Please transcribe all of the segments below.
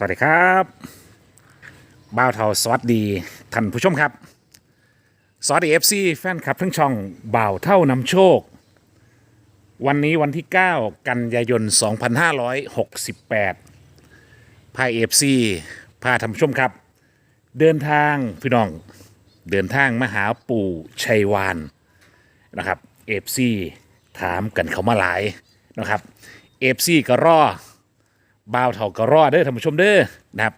สวัสดีครับบ้าวเทาสวัสดีท่านผู้ชมครับ สวัสดีเอฟซีแฟนคลับทั้งช่องบ่าวเท่านำโชค วันนี้วันที่ 9 กันยายน 2568พาเอฟซีพาท่านผู้ชมครับ เดินทางพี่น้อง เดินทางมาหาปู่ชัยวานนะครับเอฟซีถามกันเขามาหลายนะครับเอฟซีก็รอ บ่าวเถาก็รอดเด้อท่านผู้ชมเด้อนะครับ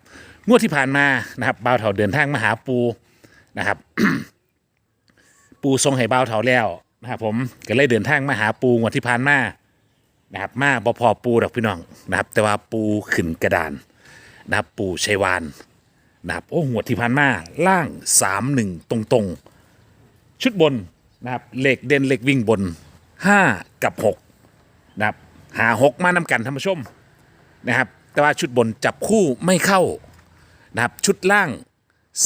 งวดที่ผ่านมานะครับบ่าวเถาเดินทางมาหาปูนะครับ ปูทรงให้บ่าวเถาแล้วนะครับผมก็เลยเดินทางมาหาปูงวดที่ผ่านมานะครับมาบ่พอปูดอกพี่น้องนะครับ แต่ว่าปูขึ้นกระดานนะครับปูชัยวานนะครับโอ้งวดที่ผ่านมาล่างสามหนึ่งตรงๆ ชุดบนนะครับเหล็กเด่นเหล็กวิ่งบนห้ากับหกนะครับหาหกมานำกันท่านผู้ชม นะครับ แต่ว่าชุดบนจับคู่ไม่เข้านะครับ ชุดล่าง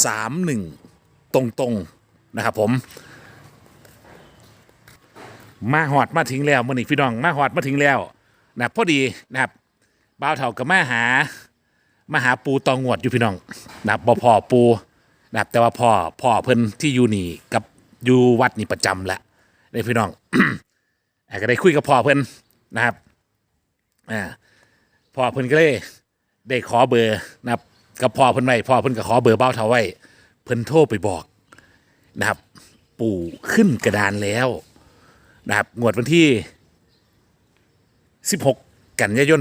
3 1 ตรงๆนะครับผมมาหอดมาถึงแล้วมื่อนี้พี่น้องมาหอดมาถึงแล้วนะพอดีนะครับบ่าวเถากับมาหามาหาปูตองงวดอยู่พี่น้องนะครับบ่พอปูนะครับแต่ว่าพ่อพ่อเพิ่นที่อยู่นี่กับอยู่วัดนี่ประจำแหละได้พี่น้องอะก็ได้คุยกับพ่อเพิ่นนะครับอ่า พ่อเพิ่นก็เลยได้ขอเบอร์นะครับกับพ่อเพิ่นไว้พ่อเพิ่นก็ขอเบอร์เบ้าเท่าไว้ เพิ่นโทรไปบอกนะครับ ปู่ขึ้นกระดานแล้วนะครับงวดวันที่ 16 กันยายน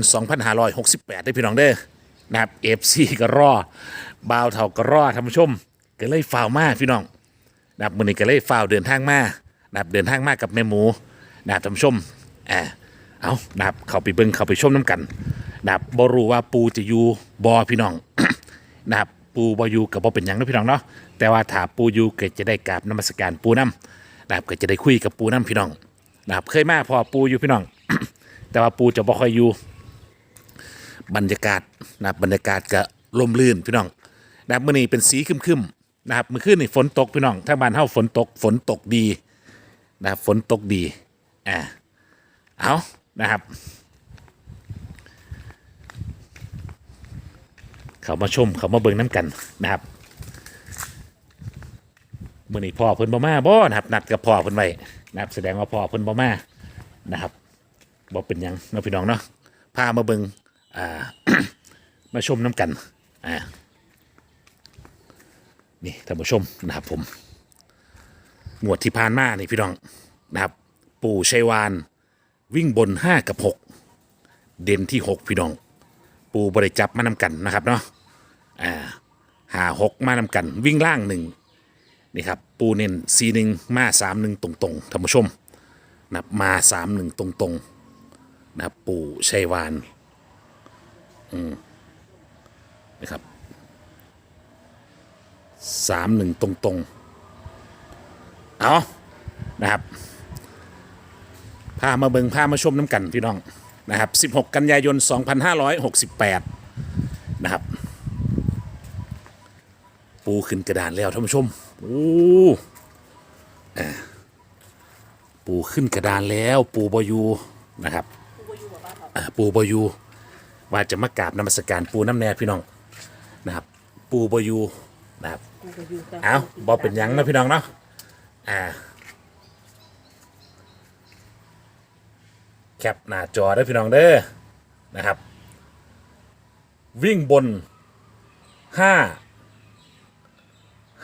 2568ได้พี่น้องเด้อนะครับ FC ก็รอบ่าวเท่าก็รอท่านผู้ชม ก็เลยฝ่าวมาพี่น้องนะครับมื้อนี้ก็เลยฝ่าวเดินทางมานะครับเดินทางมากับแม่หมูนะครับท่านผู้ชมอ่าเอานะครับเข้าไปเบิ้งเข้าไปชมน้ำกัน นะครับบรู้ว่าปูจะอยู่บอพี่น้องนะครับปูบอยู่กับบอเป็นหยังนะพี่น้องเนาะแต่ว่าถ้าปูอยู่ก็จะได้กราบนมัสการปูน้ำนะครับก็จะได้คุยกับปูน้ำพี่น้องนะครับเคยมาพอปูอยู่พี่น้อง แต่ว่าปูจะบ่ค่อยอยู่บรรยากาศนะครับบรรยากาศก็ลมลื่นพี่น้องนะครับมื่อนี้เป็นสีครึมๆนะครับเมื่อคืนนี่ฝนตกพี่น้องทางบ้านเฮาฝนตกฝนตกดีนะครับฝนตกดีอ่าเอานะครับ เขามาชมเขามาเบิ่งน้ำกันนะครับมื่อนี้พ่อเพิ่นบ่มาบ่นะครับ นัดกับพ่อเพิ่นไว้นะครับ แสดงว่าพ่อเพิ่นบ่มานะครับบ่เป็นหยังเนาะพี่น้องเนาะพามาเบิ่งอ่า มาชมน้ำกันอ่านี่ท่านผู้ชมนะครับผมงวดที่ผ่านมานี่พี่น้องนะครับ ปู่ชัยวาน วิ่งบน 5 กับ 6 เด่นที่ 6 พี่น้อง ปู่บริจับมานำกันนะครับเนาะ อ่าหาหกมานำกันวิ่งล่างหนึ่งนี่ครับปูเน้นซีหนึ่งมาสามหนึ่งตรงๆท่านผู้ชมนะครับมาสามหนึ่งตรงๆนะครับปูชัยวานอืมนะครับสามหนึ่งตรงๆเอานะครับพามาเบิงพามาชมน้ำกันพี่น้องนะครับ 16 กันยายน 2568 นะครับ ปูขึ้นกระดานแล้วท่านผู้ชมโอ้ปูขึ้นกระดานแล้วปูบอยูนะครับอ่าปูบอยูว่าจะมากราบนมัสการปูน้ำแน่พี่น้องนะครับ ปูบอยูนะครับเอาบอเป็นยังนะพี่น้องเนาะอ่าแคปหน้าจอได้พี่น้องเด้อนะครับ วิ่งบนห้า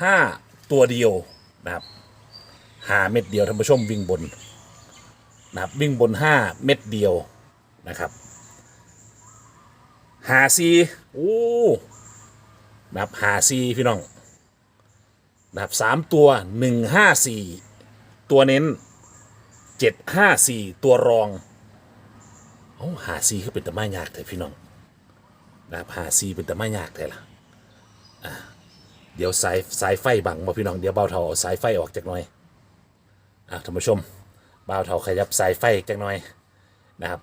ห้าตัวเดียวนะครับหาเม็ดเดียวท่านผู้ชมวิ่งบนนะครับวิ่งบนห้าเม็ดเดียวนะครับหาซีโอ้นะครับหาซีพี่น้องนะครับสามตัวหนึ่งห้าสี่ตัวเน้นเจ็ดห้าสี่ตัวรองโอ้หาซีคือเป็นตะไม้ยากแต่พี่น้องนะครับหาซีเป็นตะไม้ยากแต่ละอ่า เดี๋ยวสายสายไฟบังมาพี่น้องเดี๋ยวเบาเทาเอาสายไฟออกจากหน่อยอ่าท่านผู้ชมเบาเทาขยับสายไฟจากหน่อยนะครับ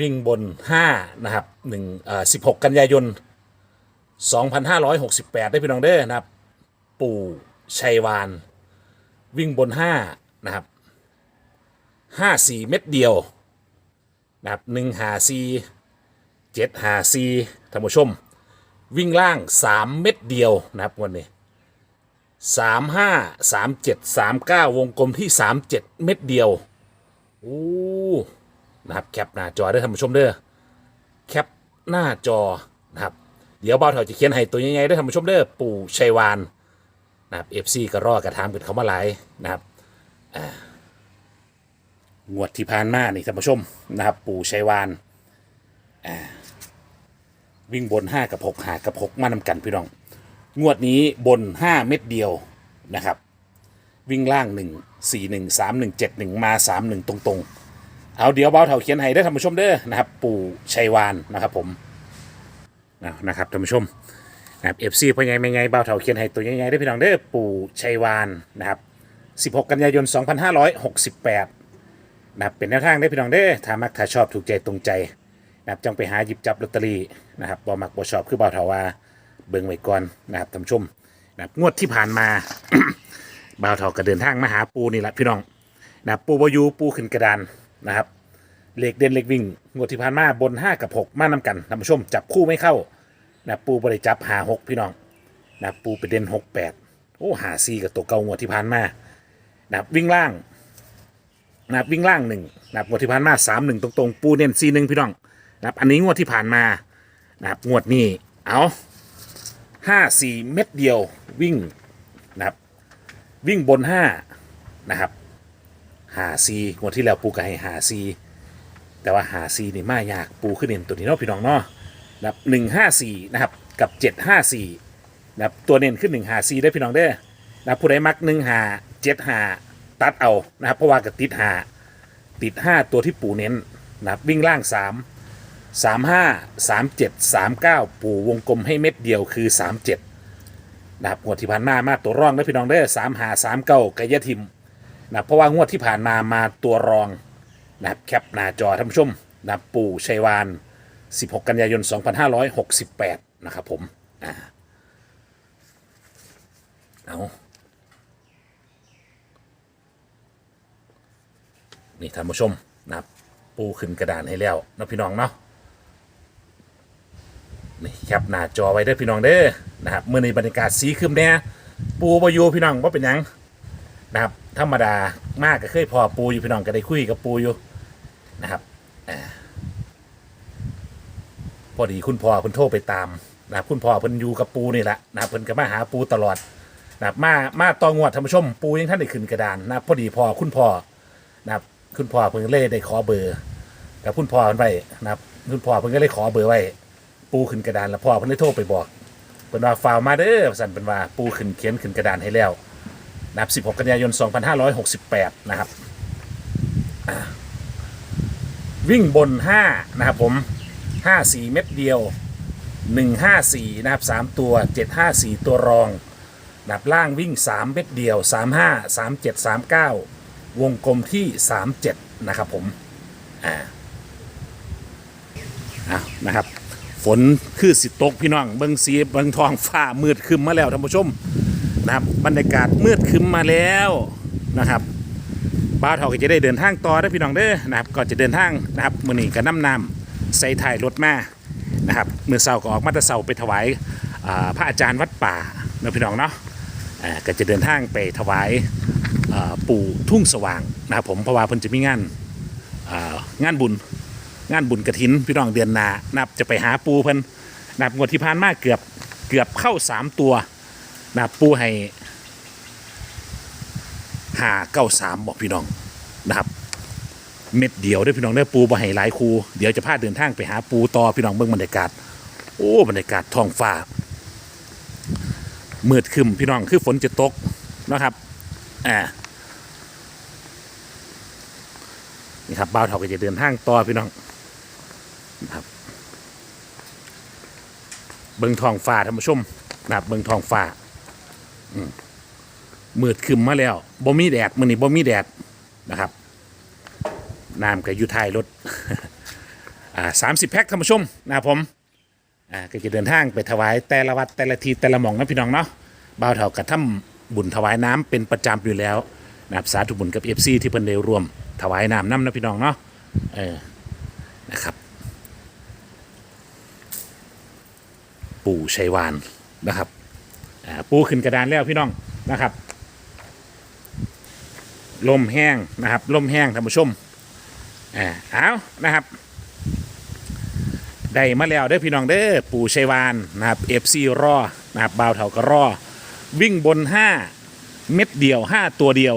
วิ่งบนห้านะครับหนึ่งอ่าสิบหกกันยายน 2568 ได้พี่น้องเด้อนะครับ ปู่ชัยวาน วิ่งบน 5 นะครับ 54 เม็ดเดียว นะครับ1หาซีเจ็ดหาซีท่านผู้ชม วิ่งล่างสามเม็ดเดียวนะครับวันนี้สามห้าสามเจ็ดสามเก้าวงกลมที่สามเจ็ดเม็ดเดียวโอ้นะครับแคปหน้าจอได้ท่านผู้ชมเด้อแคปหน้าจอนะครับเดี๋ยวเบาเถาจะเขียนให้ตัวใหญ่ๆได้ท่านผู้ชมเด้อปู่ชัยวานนะครับเอฟซีก็รอกระทำกันเขามาหลายนะครับอ่างวดที่ผ่านมานี่ท่านผู้ชมนะครับปู่ชัยวานอ่า วิ่งบน 5 กับ6หากับ 6 มานำกันพี่น้อง งวดนี้บน 5 เม็ดเดียวนะครับ วิ่งล่าง 1 4 1 3 1 7 1 มา 3 1 ตรง ๆ เอาเดี๋ยวเบาเถาเขียนให้ได้ท่านผู้ชมเด้อนะครับ ปู่ชัยวานนะครับผมเอานะครับท่านผู้ชมนะครับเอฟซีพ่อใหญ่ไม่ไงเบาเถาเขียนให้ตัวใหญ่ๆได้พี่น้องเด้อปู่ชัยวานนะครับ16 กันยายน 2568นะครับเป็นแนวทางได้พี่น้องเด้อถ้ามักถ้าชอบถูกใจตรงใจ นะครับจังไปหาหยิบจับลอตเตอรี่นะครับบ่มักบ่ชอบคือบ่าวเถาว่าเบิ่งไว้ก่อนนะครับท่านผู้ชมนะครับงวดที่ผ่านมา บ่าวเถาก็เดินทางมาหาปูนี่แหละพี่น้องนะครับปูบอยูปูขึ้นกระดานนะครับเลขเด่นเลขวิ่งงวดที่ผ่านมาบน 5 กับ 6 มานำกันท่านผู้ชมจับคู่ไม่เข้านะครับปูบริจับหา6พี่น้องนะครับปูไปเด่น6 8โอ้หาซีกับตัวเก่างวดที่ผ่านมานะครับวิ่งล่างนะครับวิ่งล่างหนึ่งนะครับงวดที่ผ่านมาสามหนึ่งตรงๆปูเน้นซีหนึ่งพี่น้อง นะครับ อันนี้งวดที่ผ่านมานะครับงวดนี้เอาห้าสี่เม็ดเดียววิ่งนะครับ วิ่งบนห้านะครับหาซีงวดที่แล้วปูก็ให้หาซีแต่ว่าหาซีนี่มายากปูขึ้นเน้นตัวนี้เนาะพี่น้องเนาะนะครับหนึ่งห้าสี่นะครับกับเจ็ดห้าสี่นะครับตัวเน้นขึ้นหนึ่งหาซีได้พี่น้องเด้นะครับผู้ใดมักหนึ่งหาเจ็ดหาตัดเอานะครับเพราะว่ากับติดหาติดห้าตัวที่ปูเน้นนะครับวิ่งล่างสาม สามห้าสามเจ็ดสามเก้าปู่วงกลมให้เม็ดเดียวคือสามเจ็ดนะครับงวดที่ผ่านมามาตัวรองได้อพี่น้องได้สามหาสามเก้ากายทิมนะครับเพราะว่างวดที่ผ่านมามาตัวรองนะครับแคปหน้าจอท่านผู้ชมนะครับปู่ชัยวาน 16 กันยายน 2568 นะครับผมอ่าเอานี่ท่านผู้ชมนะครับปูขึ้นกระดานให้แล้วนะพี่น้องเนาะ นี่แคปหน้าจอไว้เด้อพี่น้องเด้อนะครับเมื่อในบรรยากาศสีครึมเนี่ยปูบอยู่พี่น้องว่าเป็นหยังนะครับธรรมดามากก็เคยพอปูอยู่พี่น้องก็ได้คุยกับปูอยู่นะครับอ่าพอดีคุณพ่อเพิ่นโทรไปตามนะครับคุณพ่อเพิ่นอยู่กับปูนี่แหละนะครับเพิ่นก็มาหาปูตลอดนะครับมามาตองวดท่านผู้ชม ปูยังท่านได้ขึ้นกระดานนะครับพอดีพอคุณพ่อนะครับคุณพ่อเพิ่งเล่ได้ขอเบอร์กับคุณพ่อเพิ่นไว้นะครับคุณพ่อเพิ่งก็เลยขอเบอร์ไว้ ปูขึ้นกระดานแล้วพ่อเพิ่นได้โทรไปบอกเพิ่นว่าฝากมาเด้อสั่นเป็นว่าปูขึ้นเขียนขึ้นกระดานให้แล้วนะครับ16 กันยายน 2568 นะครับอ่าวิ่งบน 5 นะครับผม 54 เม็ดเดียว 154 นะครับ 3 ตัว 754 ตัวรองนะครับล่างวิ่ง 3 เม็ดเดียว 35 37 39 วงกลมที่ 37 นะครับผม อ่าอะนะครับ ฝนคือสิตกพี่น้องเบิงสีเบิงทองฟ้ามืดครึมมาแล้วท่านผู้ชมนะครับบรรยากาศมืดครึมมาแล้วนะครับบ้าวเถาก็จะได้เดินทางต่อได้พี่น้องเด้อนะครับก่อนจะเดินทางนะครับมือนี้ก็น้ำนำใส่ถ่ายรถมานะครับมือเสาก็ออกมาตะเสาไปถวายพระอาจารย์วัดป่าเนาะพี่น้องเนาะก็จะเดินทางไปถวายปู่ทุ่งสว่างนะครับผมเพราะว่าเพิ่นจะมีงานงานบุญ งานบุญกระถินพี่น้องเดือนหนานับจะไปหาปูเพิ่นนับงวดที่ผ่านมาเกือบเกือบเข้าสามตัวนับปูให้หาเก้าสามบอกพี่น้องนะครับ เม็ดเดียวด้อพี่น้องเด้ปูบ่ให้หลายคูเดี๋ยวจะพาเดินทางไปหาปูต่อพี่น้องเบิ่งบรรยากาศ โอ้บรรยากาศท้องฟ้ามืดครึมพี่น้องคือฝนจะตกนะครับอ่านี่ครับบ่าวเถาก็จะเดินทางต่อพี่น้อง นะครับ เบิงทองฟ้าท่านผู้ชมนะครับเบิงทองฟ้าอมืดครึมมาแล้วบ่มีแดดมื้อนี้บ่มีแดดนะครับน้ำก็อยู่ท้ายรถอ่าสามสิบแพ็คท่านผู้ชมนะผมอ่าก็จะเดินทางไปถวายแต่ละวัดแต่ละทีแต่ละหม่องนะพี่น้องเนาะบ่าวเถากระทำบุญถวายน้ำเป็นประจำอยู่แล้วนะครับสาธุบุญกับเอฟซีที่เพิ่นได้ร่วม ถวายน้ำน้ำนะพี่น้องเนาะเออนะครับ ปู่ชัยวานนะครับปูขึ้นกระดานแล้วพี่น้องนะครับลมแห้งนะครับลมแห้งท่านผู้ชมอ่าเอานะครับ ได้มาแล้วเด้อพี่น้องเด้อปู่ชัยวานนะครับเอฟซีรอนะครับบ่าวเถาก็รอวิ่งบน 5 เม็ดเดียว 5 ตัวเดียว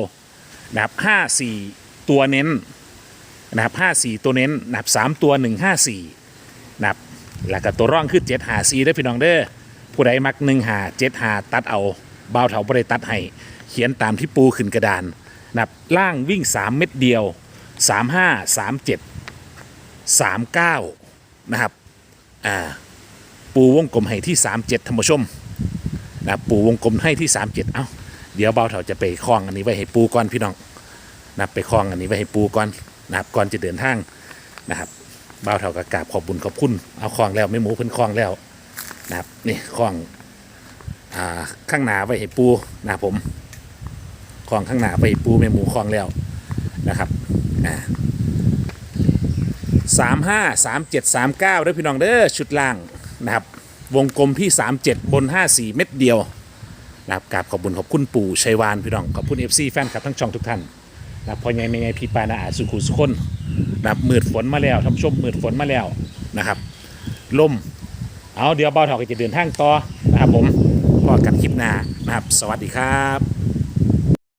นะครับ5 4 ตัวเน้นนะครับ5 4 ตัวเน้นนะครับ3ตัว 1 5 4นะครับ แล้วก็ตัวร่องคือ7หา4เด้พี่น้องเด้อผู้ใดมัก1หา7หาตัดเอาเบาเถาบ่ได้ตัดให้เขียนตามที่ปูขึ้นกระดานนะครับล่างวิ่ง 3 เม็ดเดียว 3 5 3 7 3 9 นะครับอ่าปูวงกลมให้ที่ 37ธรรมชมนะปูวงกลมให้ที่ 37 เอ้าเดี๋ยวเบาเถาจะไปคล้องอันนี้ไว้ให้ปูก่อนพี่น้องนะครับไปคล้องอันนี้ไว้ให้ปูก่อนนะครับก่อนจะเดินทางนะครับ บาเถากกราบขอบบุญขอบคุณเอาคลองแล้วไม่หมูเพิ่นคลองแล้วนะครับนี่คลองอ่าข้างหน้าไว้ให้ปูนะผมคลองข้างหน้าไว้ให้ปูไม่หมูคลองแล้วนะครับอ่าสามห้าสามเจ็ดสามเก้าด้วยพี่น้องเด้อชุดล่างนะครับวงกลมที่สามเจ็ดบนห้าสี่เม็ดเดียวนะครับกราบขอบคุญขอบคุณปู่ชัยวานพี่น้องขอบคุณเอฟซีแฟนคลับทั้งช่องทุกท่าน นะครับพอไงไม่ไงพี่ปานาอาสุขุสุคนนะมืดฝนมาแล้วท่านผู้ชมมืดฝนมาแล้วนะครับลมเอาเดี๋ยวเบาวถอกจะเดินทางต่อนะครับผมพอกันคลิปหน้านะครับ สวัสดีครับ